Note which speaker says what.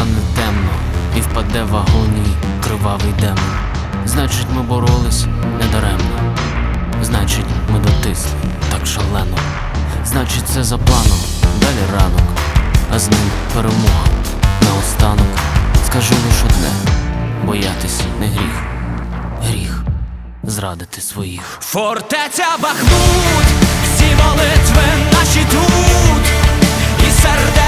Speaker 1: стане темно і впаде в агонії кривавий демон. Значить, ми боролись недаремно. Значить, ми дотисли так шалено. Значить, це за планом, далі ранок, а з ним перемога. Наостанок скажу лиш одне: боятись не гріх, гріх зрадити своїх.
Speaker 2: Фортеця Бахмут, всі молитви наші тут, і сердець